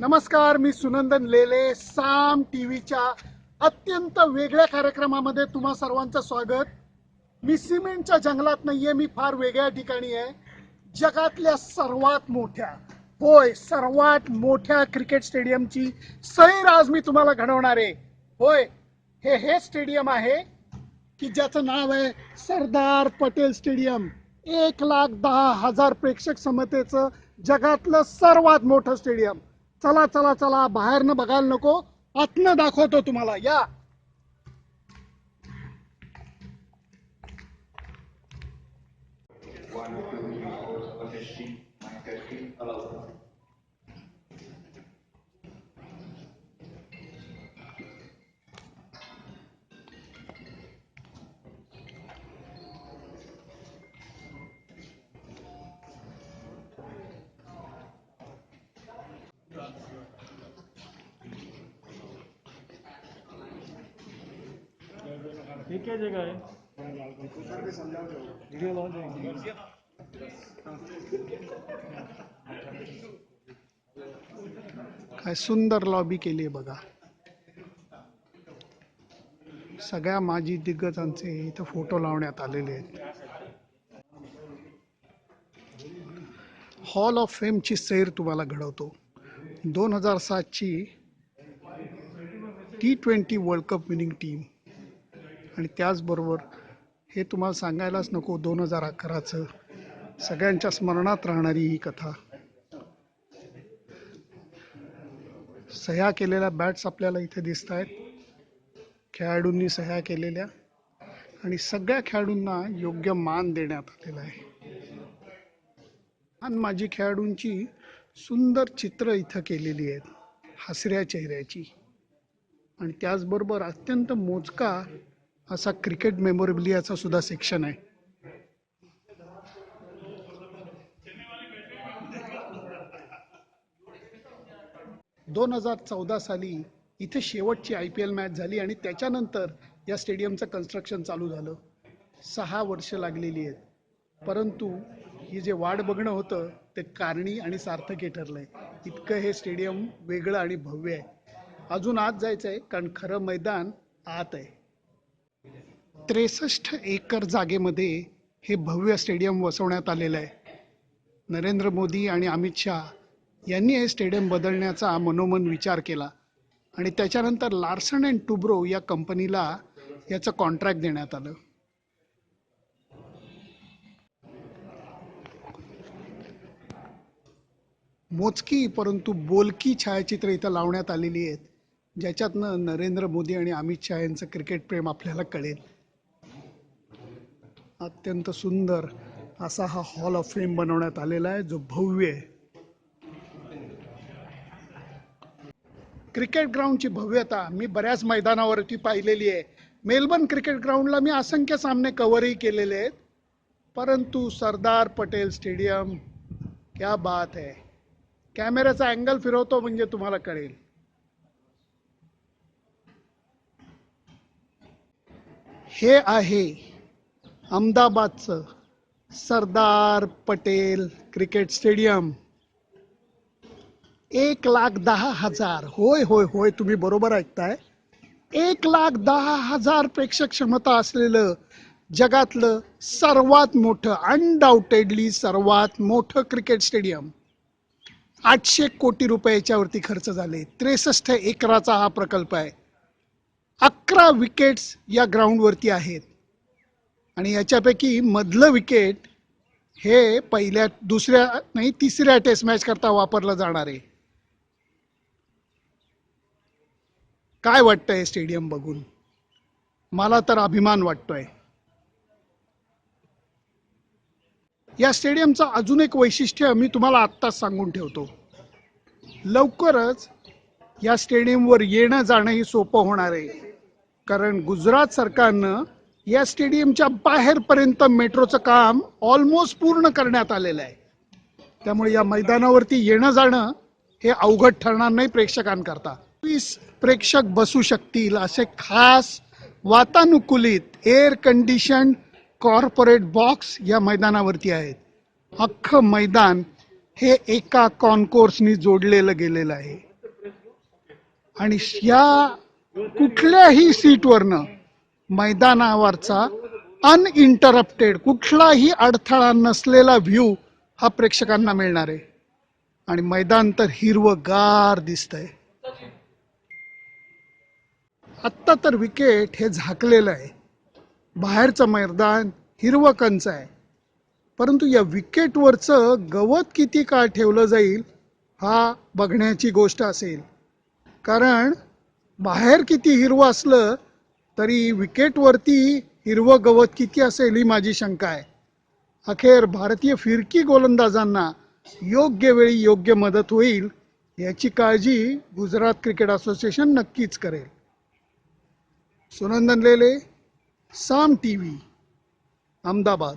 नमस्कार मी सुनंदन लेले साम टी व्हीच्या अत्यंत वेगळ्या कार्यक्रमामध्ये तुम्हा सर्वांचं स्वागत. मी सिमेंटच्या जंगलात नाहीये मी फार वेगळ्या ठिकाणी आहे. जगातल्या सर्वात मोठ्या होय सर्वात मोठ्या क्रिकेट स्टेडियमची सैर आज मी तुम्हाला घडवणार आहे. होय हे हे स्टेडियम आहे की ज्याचं नाव आहे सरदार पटेल स्टेडियम. एक लाख दहा हजार प्रेक्षक क्षमतेचं जगातलं सर्वात मोठं स्टेडियम. चला चला चला बाहेरनं बघायला नको. आतनं दाखवतो तुम्हाला. या. one two ये क्या जगह है वीडियो लॉन्च है काय सुंदर लॉबी केली आहे बघा. सगळ्या माजी दिग्गजांचे इथं फोटो लावण्यात आलेले आहेत. हॉल ऑफ फेमची सैर तुम्हाला घडवतो. दोन हजार सातची T twenty World Cup winning team आणि त्याचबरोबर हे तुम्हाला सांगायलाच नको दोन हजार अकराचं सगळ्यांच्या स्मरणात राहणारी ही कथा. सह्या केलेल्या बॅट्स आपल्याला इथे दिसत आहेत खेळाडूंनी सह्या केलेल्या आणि सगळ्या खेळाडूंना योग्य मान देण्यात आलेला आहे. आणि माझी खेळाडूंची सुंदर चित्र इथं केलेली आहेत हसऱ्या चेहऱ्याची. आणि त्याचबरोबर अत्यंत मोजका असा क्रिकेट मेमोरेबिलियाचा सुद्धा सेक्शन आहे. दोन हजार चौदा साली इथे शेवटची आय पी एल मॅच झाली आणि त्याच्यानंतर या स्टेडियमचं कन्स्ट्रक्शन चालू झालं. सहा वर्ष लागलेली आहेत. परंतु ही जे वाट बघणं होतं ते कारणी आणि सार्थकी ठरलंय. इतकं हे स्टेडियम वेगळं आणि भव्य आहे. अजून आत जायचं आहे कारण खरं मैदान आत आहे. त्रेसष्ट एकर जागेमध्ये हे भव्य स्टेडियम वसवण्यात आलेलं आहे. नरेंद्र मोदी आणि अमित शहा यांनी हे स्टेडियम बदलण्याचा मनोमन विचार केला आणि त्याच्यानंतर लार्सन अँड टुब्रो या कंपनीला याचं कॉन्ट्रॅक्ट देण्यात आलं. मोजकी परंतु बोलकी छायाचित्र इथं लावण्यात आलेली आहेत ज्याच्यातनं नरेंद्र मोदी आणि अमित शहा यांचं क्रिकेट प्रेम आपल्याला कळेल. अत्यंत सुंदर असा हा हॉल ऑफ फेम बनवण्यात आलेला आहे जो भव्य आहे. क्रिकेट ग्राउंडची भव्यता मी बऱ्याच मैदानावरती पाहिलेली आहे. मेलबर्न क्रिकेट ग्राउंडला मी असंख्य सामने कव्हरही केलेले आहेत. परंतु सरदार पटेल स्टेडियम क्या बात है. कॅमेऱ्याचा अँगल फिरवतो म्हणजे तुम्हाला कळेल. हे आहे अहमदाबादचं सरदार पटेल क्रिकेट स्टेडियम. एक लाख दहा हजार. होय होय होय तुम्ही बरोबर ऐकताय. एक लाख दहा हजार प्रेक्षक क्षमता असलेलं जगातलं सर्वात मोठं अनडाऊटेडली सर्वात मोठं क्रिकेट स्टेडियम. आठशे कोटी रुपये याच्यावरती खर्च झाले. त्रेसष्ट एकराचा हा प्रकल्प आहे. अकरा विकेट्स या ग्राउंडवरती आहेत. आणि याच्यापैकी मधलं विकेट हे पहिल्या दुसऱ्या नाही तिसऱ्या टेस्ट मॅच करता वापरलं जाणार आहे. काय वाटतंय स्टेडियम बघून? मला तर अभिमान वाटतोय. या स्टेडियमचं अजून एक वैशिष्ट्य मी तुम्हाला आत्ताच सांगून ठेवतो. लवकरच या स्टेडियमवर येणं जाणंही सोपं होणार आहे. कारण गुजरात सरकारनं या स्टेडियमच्या बाहेरपर्यंत मेट्रोचं काम ऑलमोस्ट पूर्ण करण्यात आलेलं आहे. त्यामुळे या मैदानावरती येणं जाणं हे अवघड ठरणार नाही प्रेक्षकांकरता. वीस प्रेक्षक बसू शकतील असे खास वातानुकूलित एअर कंडिशन कॉर्पोरेट बॉक्स या मैदानावरती आहेत. अख्खं मैदान हे एका कॉन्कोर्सनी जोडलेलं गेलेलं आहे. आणि या कुठल्याही सीटवरनं मैदानावरचा अनइंटरप्टेड कुठलाही अडथळा नसलेला व्ह्यू हा प्रेक्षकांना मिळणार आहे. आणि मैदान तर हिरवगार दिसतंय. आत्ता तर विकेट हे झाकलेलं आहे. बाहेरचं मैदान हिरवकंच आहे. परंतु या विकेटवरचं गवत किती काळ ठेवलं जाईल हा बघण्याची गोष्ट असेल. कारण बाहेर किती हिरवं असलं तरी विकेटवरती हिरवं गवत किती असेल ही माझी शंका आहे. अखेर भारतीय फिरकी गोलंदाजांना योग्य वेळी योग्य मदत होईल याची काळजी गुजरात क्रिकेट असोसिएशन नक्कीच करेल. Sunandan Lele Saam T V Ahmedabad.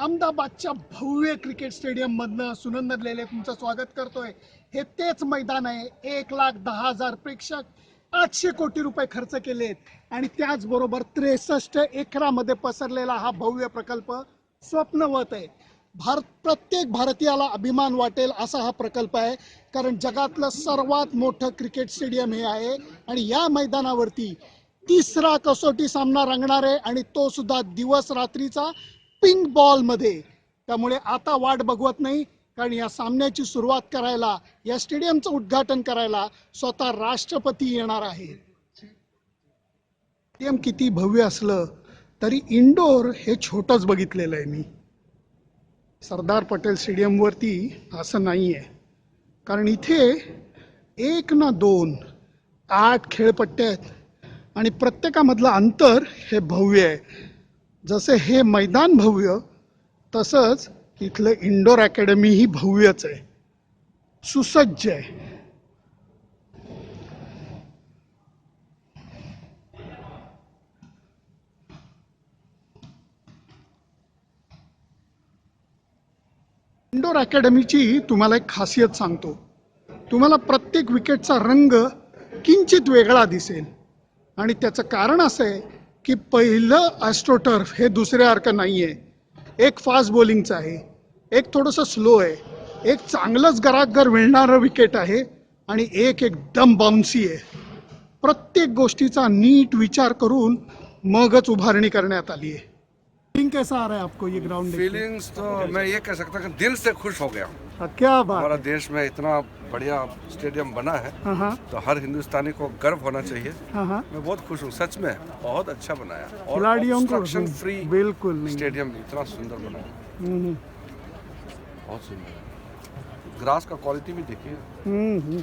अहमदाबादच्या भव्य क्रिकेट स्टेडियम मधनं सुनंदन लेले तुमचं स्वागत करतोय. हे तेच मैदान आहे. एक लाख दहा हजार प्रेक्षक आठशे कोटी रुपये खर्च केलेत. आणि त्याचबरोबर त्रेसष्ट एकरामध्ये पसरलेला हा भव्य प्रकल्प स्वप्नवत आहे. भारत प्रत्येक भारतीयाला अभिमान वाटेल असा हा प्रकल्प आहे. कारण जगातलं सर्वात मोठं क्रिकेट स्टेडियम हे आहे. आणि या मैदानावरती तिसरा कसोटी सामना रंगणार आहे. आणि तो सुद्धा दिवस रात्रीचा पिंक बॉलमध्ये. त्यामुळे आता वाट बघवत नाही कारण या सामन्याची सुरुवात करायला या स्टेडियमचं उद्घाटन करायला स्वतः राष्ट्रपती येणार आहे स्टेडियम किती भव्य असलं तरी इंडोर हे छोटंच बघितलेलं आहे मी. सरदार पटेल स्टेडियमवरती असं नाही आहे कारण इथे एक ना दोन आठ खेळपट्ट्या आहेत. आणि प्रत्येकामधलं अंतर हे भव्य आहे. जसे हे मैदान भव्य तसंच इथलं इंडोर अकॅडमी ही भव्यच आहे. सुसज्ज आहे. इंडोर अकॅडमीची तुम्हाला एक खासियत सांगतो. तुम्हाला प्रत्येक विकेटचा रंग किंचित वेगळा दिसेल. आणि त्याचं कारण असं आहे की पहिलं ॲस्ट्रोटर्फ हे दुसऱ्यासारखं नाही आहे एक फास्ट बॉलिंगचं आहे. एक थोडंसं स्लो आहे. एक चांगलंच घराघर मिळणारं विकेट आहे आणि एक एकदम बाउन्सी आहे. प्रत्येक गोष्टीचा नीट विचार करून मगच उभारणी करण्यात आली आहे फीलिंग कैसा आ रहा है आपको ये ग्राउंड फीलिंग्स तो मैं ये कह सकता हूँ कि दिल से खुश हो गया हूँ। क्या बात हमारा देश में इतना बढ़िया स्टेडियम बना है हाँ हाँ। तो हर हिंदुस्तानी को गर्व होना चाहिए। हाँ हाँ। मैं बहुत खुश हूँ सच में बहुत अच्छा बनाया। और खिलाड़ियों को फ्री बिल्कुल स्टेडियम इतना सुंदर बनाया। हम्म, बहुत सुंदर ग्रास का क्वालिटी भी देखिए। हम्म, हम्म।